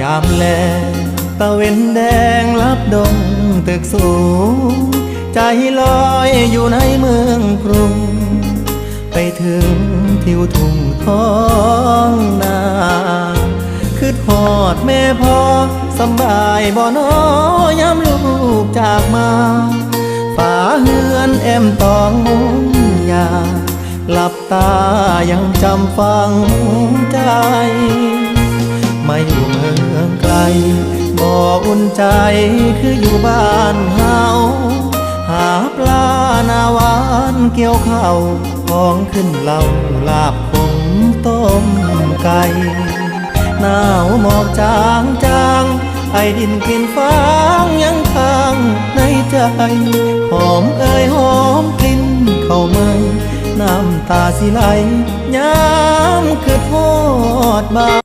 ยามแลตะเวนแดงลับดงตึกสูง ใจลอยอยู่ในเมืองกรุง ไปถึงทิวทุ่งท้องนาคือทอดแม่พ่อสบายบ่นอยามลูกจากมาฝาเฮือนแอมตองมุงยาหลับตายังจำฟังใจ ไมาอยู่เมือง อุ่นใจคืออยู่บ้านเฮาหาปลาหนาวานเกี่ยวข้าวของขึ้นเหล่าลาบคงต้มไก่หนาวหมอกจางจางไอดินกินฟางยังค้างในใจ หอมเอ่ยหอมกลิ่นเข้ามาน้ำตาสิไหลยามคือทอดบา